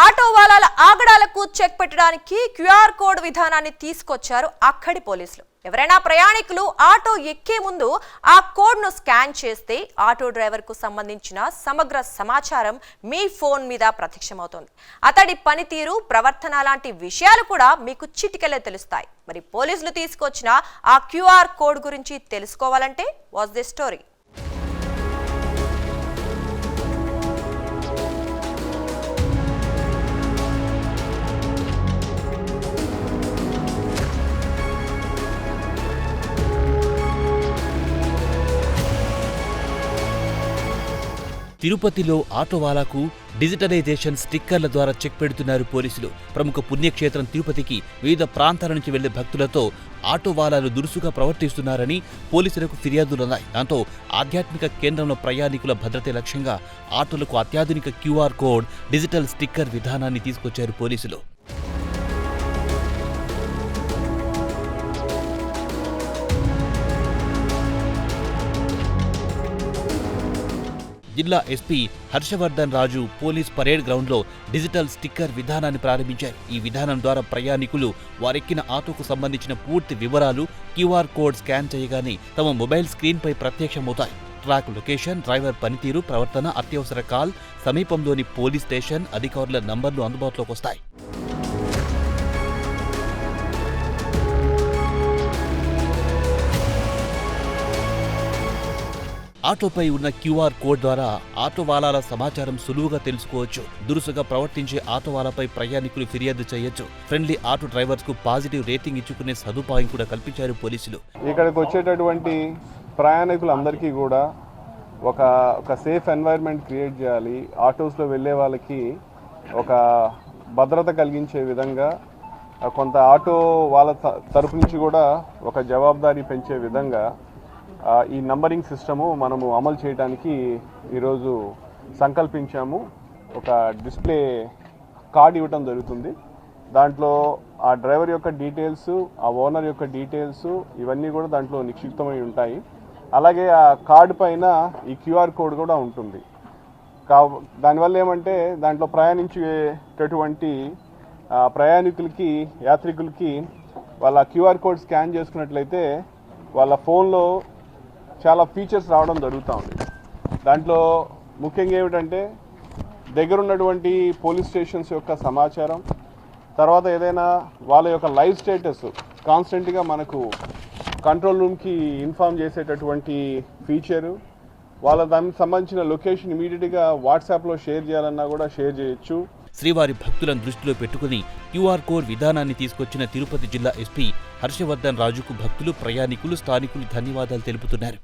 Auto వాలాల ఆగడాలకు check పెట్టడానికి క్యూఆర్ కోడ్ విధానాన్ని తీసుకొచ్చారు అక్కడి పోలీసులు. ఎవరైనా ప్రయాణికులు ఆటో ఎక్కే ముందు ఆ కోడ్ను స్కాన్ చేస్తే ఆటో డ్రైవర్కు సంబంధించిన సమగ్ర సమాచారం మీ ఫోన్ మీద ప్రత్యక్షమవుతోంది. అతడి పనితీరు ప్రవర్తన లాంటి విషయాలు కూడా మీకు చిటికలే తెలుస్తాయి. మరి పోలీసులు తీసుకొచ్చిన ఆ క్యూఆర్ కోడ్ గురించి తెలుసుకోవాలంటే వాజ్ ది స్టోరీ. తిరుపతిలో ఆటోవాలాకు డిజిటలైజేషన్ స్టిక్కర్ల ద్వారా చెక్ పెడుతున్నారు పోలీసులు. ప్రముఖ పుణ్యక్షేత్రం తిరుపతికి వివిధ ప్రాంతాల నుంచి వెళ్ళే భక్తులతో ఆటోవాలాలు దురుసుగా ప్రవర్తిస్తున్నారని పోలీసులకు ఫిర్యాదులున్నాయి. దాంతో ఆధ్యాత్మిక కేంద్రంలో ప్రయాణికుల భద్రతే లక్ష్యంగా ఆటోలకు అత్యాధునిక క్యూఆర్ కోడ్ డిజిటల్ స్టిక్కర్ విధానాన్ని తీసుకొచ్చారు పోలీసులు. జిల్లా SP Harshavardhan Raju police parade గ్రౌండ్లో డిజిటల్ స్టిక్కర్ విధానాన్ని ప్రారంభించారు. ఈ విధానం ద్వారా ప్రయాణికులు వారెక్కిన ఆటోకు సంబంధించిన పూర్తి వివరాలు క్యూఆర్ కోడ్ స్కాన్ చేయగానే తమ మొబైల్ స్క్రీన్పై ప్రత్యక్షమవుతాయి. ట్రాక్ లొకేషన్ డ్రైవర్ పనితీరు ప్రవర్తన అత్యవసర కాల్ సమీపంలోని పోలీస్ స్టేషన్ అధికారుల నంబర్లు అందుబాటులోకి వస్తాయి. ఆటోపై ఉన్న క్యూఆర్ కోడ్ ద్వారా ఆటోవాలాల సమాచారం సులువుగా తెలుసుకోవచ్చు. దురుసుగా ప్రవర్తించే ఆటోవాలాపై ప్రయాణికులు ఫిర్యాదు చేయొచ్చు. ఫ్రెండ్లీ ఆటో డ్రైవర్స్కు పాజిటివ్ రేటింగ్ ఇచ్చుకునే సదుపాయం కూడా కల్పించారు పోలీసులు. ఇక్కడికి వచ్చేటటువంటి ప్రయాణికులందరికీ కూడా ఒక ఒక సేఫ్ ఎన్వైర్న్మెంట్ క్రియేట్ చేయాలి. ఆటోస్లో వెళ్ళే వాళ్ళకి ఒక భద్రత కలిగించే విధంగా కొంత ఆటో వాళ్ళ త- తరపు నుంచి కూడా ఒక జవాబుదారీ పెంచే విధంగా ఈ నంబరింగ్ సిస్టము మనము అమలు చేయడానికి ఈరోజు సంకల్పించాము. ఒక డిస్ప్లే కార్డ్ ఇవ్వటం జరుగుతుంది. దాంట్లో ఆ డ్రైవర్ యొక్క డీటెయిల్స్ ఆ ఓనర్ యొక్క డీటెయిల్స్ ఇవన్నీ కూడా దాంట్లో నిక్షిప్తమై ఉంటాయి. అలాగే ఆ కార్డు పైన ఈ క్యూఆర్ కోడ్ కూడా ఉంటుంది. కా దానివల్ల ఏమంటే దాంట్లో ప్రయాణించేటటువంటి ప్రయాణికులకి యాత్రికులకి వాళ్ళ క్యూఆర్ కోడ్ స్కాన్ చేసుకున్నట్లయితే వాళ్ళ ఫోన్లో చాలా ఫీచర్స్ రావడం జరుగుతూ ఉంది. దాంట్లో ముఖ్యంగా ఏమిటంటే దగ్గరున్నటువంటి పోలీస్ స్టేషన్స్ యొక్క సమాచారం తర్వాత ఏదైనా వాళ్ళ యొక్క లైవ్ స్టేటస్ కాన్స్టెంట్గా మనకు కంట్రోల్ రూమ్కి ఇన్ఫామ్ చేసేటటువంటి ఫీచరు వాళ్ళ దానికి సంబంధించిన లొకేషన్ ఇమీడియట్గా వాట్సాప్లో షేర్ చేయాలన్నా కూడా షేర్ చేయొచ్చు. శ్రీవారి భక్తులను దృష్టిలో పెట్టుకుని క్యూఆర్ కోడ్ విధానాన్ని తీసుకొచ్చిన తిరుపతి జిల్లా ఎస్పీ హర్షవర్ధన్ రాజుకు భక్తులు ప్రయాణికులు స్థానికులు ధన్యవాదాలు తెలుపుతున్నారు.